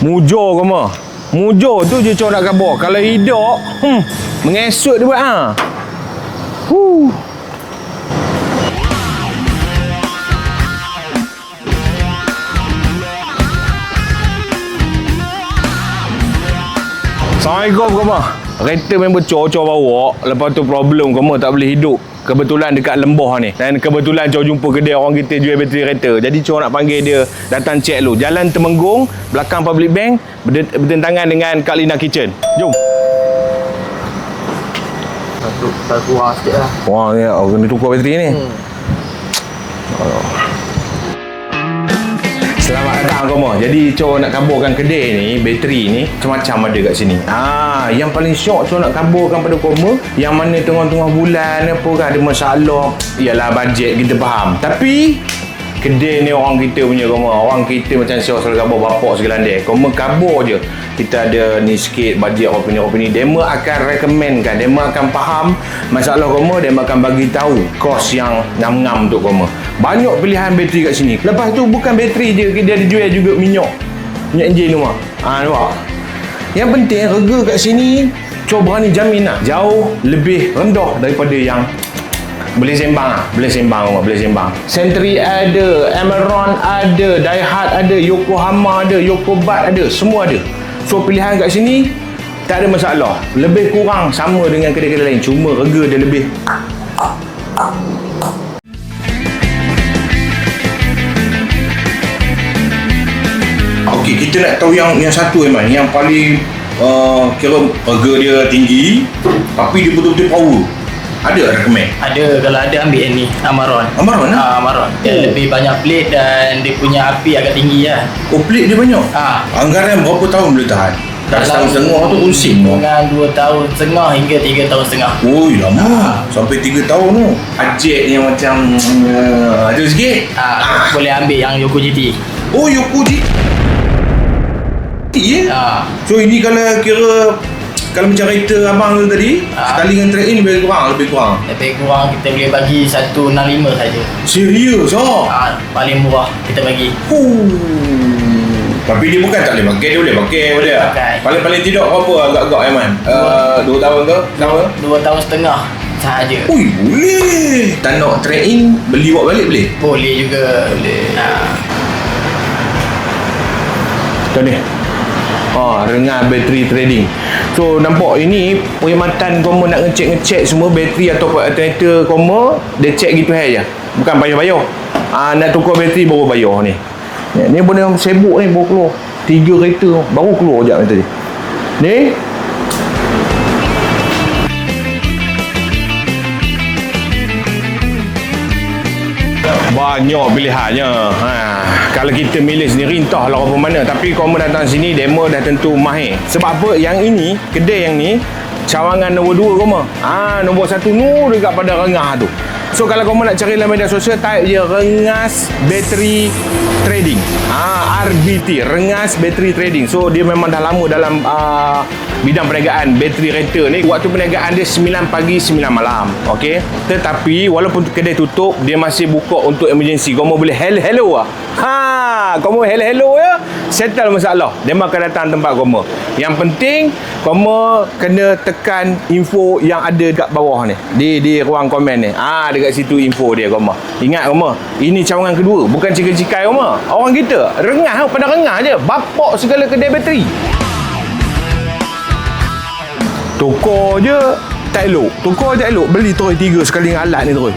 Mujur koma. Mujur tu je cok nak kabur. Kalau hidup, hmm, mengesut dia buat ha. Huh. Assalamualaikum koma. Kereta member cocok bawa. Lepas tu problem koma tak boleh hidup. Kebetulan dekat lembah ni. Dan kebetulan cok jumpa kedai orang kita jual bateri kereta. Jadi cok nak panggil dia datang cek lu. Jalan Temenggung, belakang Public Bank, bertentangan dengan Kak Lina Kitchen. Jom. Satu satu kurang sikit lah. Wah, ya, oh, kena tukar bateri ni. Hmm. Selamat datang Koma. Jadi Cok nak kaburkan kedai ni, bateri ni macam-macam ada kat sini. Ah, yang paling syok Cok nak kaburkan pada Koma, yang mana tengah-tengah bulan apa kan ada masalah, ialah bajet kita faham. Tapi kedai ni orang kita punya Koma. Orang kita macam saya selalu kabur bapak segala dia. Koma kabur je. Kita ada ni sikit bajet apa ni apa ni. Demo akan recommendkan, demo akan faham masalah Koma, demo akan bagi tahu kos yang ngam-ngam untuk Koma. Banyak pilihan bateri kat sini. Lepas tu bukan bateri je, dia ada jual juga minyak. Minyak enjin tu mah. Ha, nampak? Yang penting harga kat sini Cok berani jamin lah Jauh lebih rendah daripada yang boleh sembang lah Boleh sembang rumah Boleh sembang. Sentry ada Amaron ada Daihat ada Yokohama ada Yokobat ada Semua ada. So pilihan kat sini Tak ada masalah. Lebih kurang sama dengan kedai-kedai lain. Cuma harga dia lebih. Okey, kita nak tahu yang yang satu Iman, yang paling uh, kira harga dia tinggi tapi dia betul-betul power. Ada recommend? Ada kalau ada ambil yang ni Amaron. Amaron lah? Ah, Amaron. Dia Oh. lebih banyak plate dan dia punya api agak tinggi lah. Oh, plate dia banyak. Ah. Anggaran berapa tahun boleh tahan? Dah setahun setengah tu pusing tu. Dengan 2 tahun setengah hingga 3 tahun setengah. Oi, lama. Sampai 3 tahun tu. Ajek yang macam uh, ada sikit. Ah, boleh ambil yang Yoko GT. Oh, Yoko GT ya? Ah, So ini kalau kira kalau macam kereta abang tu tadi, Ah. sekali dengan trade in lebih kurang, lebih kurang. lebih kurang kita boleh bagi 165 saja. Serius oh. Ah, paling murah kita bagi. Huh. Tapi dia bukan tak boleh pakai, dia boleh pakai boleh. pakai. Paling-paling tidak berapa agak-agak Aiman? Uh, dua tahun ke? Tahun? 2 tahun setengah sahaja. Ui, boleh. Tak nak trade in, beli bawa balik boleh? Boleh juga. Boleh. Ah. Macam ni. Ha, rengas bateri trading. So nampak ini perkhidmatan koma nak ngecek-ngecek semua bateri atau alternator koma, dia check gitu hai je. Bukan bayar-bayar. Ah nak tukar bateri baru bayar ni. Ni, ni benda sibuk ni baru keluar. Tiga kereta baru keluar jap tadi. Ni banyak pilihannya ha, kalau kita milih sendiri entahlah apa mana. Tapi kau datang sini demo dah tentu mahir. Sebab apa? Yang ini kedai yang ni cawangan nombor 2 koma ha, nombor 1 nu dekat pada rengah tu. So kalau kau nak cari dalam media sosial type je rengas battery trading. Ha, RBT rengas battery trading. So dia memang dah lama dalam uh, bidang perniagaan bateri kereta ni waktu perniagaan dia 9 pagi 9 malam okey? Tetapi walaupun kedai tutup dia masih buka untuk emergency. Kau mau boleh hello hello lah ha kau mau hello hello ya? Settle masalah. Dia akan datang tempat kau yang penting kau kena tekan info yang ada dekat bawah ni. Di di ruang komen ni. Ah dekat situ info dia kau ingat kau ini cawangan kedua bukan cikai-cikai kau orang kita rengah pada rengah je bapak segala kedai bateri Tukar je tak elok Tukar je tak elok Beli terus tiga sekali dengan alat ni terus